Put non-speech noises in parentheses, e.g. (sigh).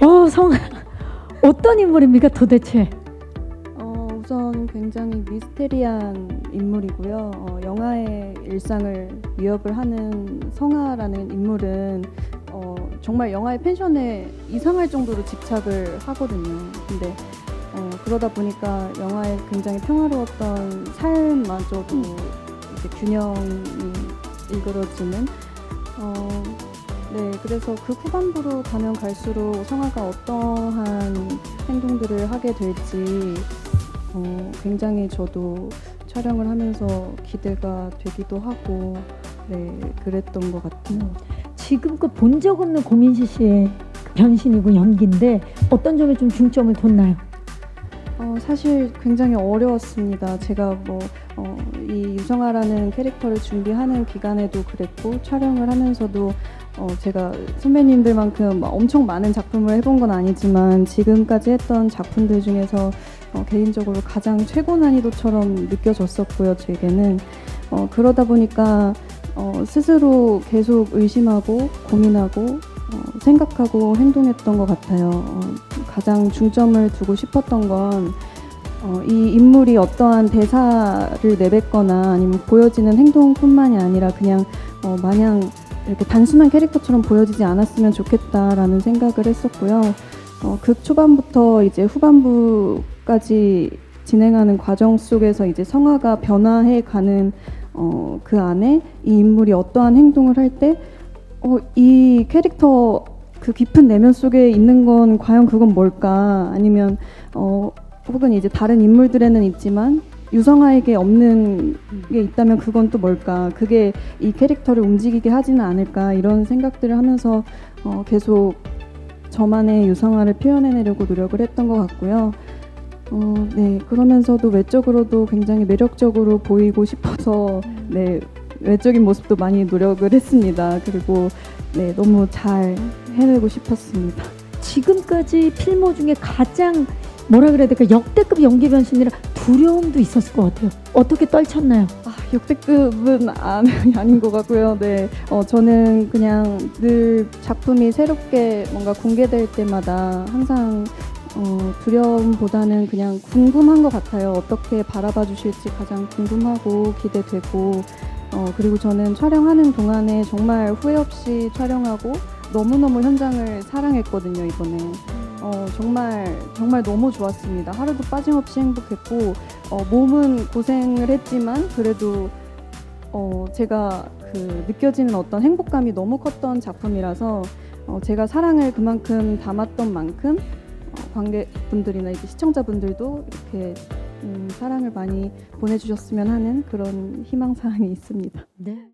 어, 성아. 어떤 인물입니까, 도대체? 어, 우선 굉장히 미스테리한 인물이고요. 어, 영화의 일상을 위협을 하는 성아라는 인물은 어, 정말 영화의 펜션에 이상할 정도로 집착을 하거든요. 근데 어, 그러다 보니까 영화의 굉장히 평화로웠던 삶마저도 이제 균형이 일그러지는 어, 네, 그래서 그 후반부로 가면 갈수록 성아가 어떠한 행동들을 하게 될지 어, 굉장히 저도 촬영을 하면서 기대가 되기도 하고 네 그랬던 것 같아요. 지금껏 본 적 없는 고민시 씨의 그 변신이고 연기인데 어떤 점에 좀 중점을 뒀나요? 어, 사실 굉장히 어려웠습니다. 제가 뭐, 어, 이 유성아라는 캐릭터를 준비하는 기간에도 그랬고, 촬영을 하면서도 어, 제가 선배님들만큼 막 엄청 많은 작품을 해본 건 아니지만, 지금까지 했던 작품들 중에서 어, 개인적으로 가장 최고 난이도처럼 느껴졌었고요, 제게는. 어, 그러다 보니까 어, 스스로 계속 의심하고 고민하고 어, 생각하고 행동했던 것 같아요. 어, 가장 중점을 두고 싶었던 건 어, 이 인물이 어떠한 대사를 내뱉거나 아니면 보여지는 행동뿐만이 아니라 그냥 어, 마냥 이렇게 단순한 캐릭터처럼 보여지지 않았으면 좋겠다라는 생각을 했었고요. 어, 극 초반부터 이제 후반부까지 진행하는 과정 속에서 이제 성화가 변화해 가는 어, 그 안에 이 인물이 어떠한 행동을 할때 어, 이 캐릭터 그 깊은 내면 속에 있는 건 과연 그건 뭘까? 아니면 어, 혹은 이제 다른 인물들에는 있지만 유성아에게 없는 게 있다면 그건 또 뭘까? 그게 이 캐릭터를 움직이게 하지는 않을까? 이런 생각들을 하면서 어, 계속 저만의 유성아를 표현해내려고 노력을 했던 것 같고요. 어, 네 그러면서도 외적으로도 굉장히 매력적으로 보이고 싶어서 네 외적인 모습도 많이 노력을 했습니다. 그리고 네 너무 잘 해내고 싶었습니다. 지금까지 필모 중에 가장 뭐라 그래야 될까 역대급 연기 변신이라 두려움도 있었을 것 같아요. 어떻게 떨쳤나요? 아, 역대급은 안, (laughs) 아닌 것 같고요. 네, 어, 저는 그냥 늘 작품이 새롭게 뭔가 공개될 때마다 항상 어, 두려움보다는 그냥 궁금한 것 같아요. 어떻게 바라봐 주실지 가장 궁금하고 기대되고 어, 그리고 저는 촬영하는 동안에 정말 후회 없이 촬영하고 너무너무 현장을 사랑했거든요, 이번에. 어, 정말 정말 너무 좋았습니다. 하루도 빠짐없이 행복했고 어, 몸은 고생을 했지만 그래도 어, 제가 그 느껴지는 어떤 행복감이 너무 컸던 작품이라서 어, 제가 사랑을 그만큼 담았던 만큼 어, 관객분들이나 이제 시청자분들도 이렇게 음, 사랑을 많이 보내주셨으면 하는 그런 희망 사항이 있습니다. 네.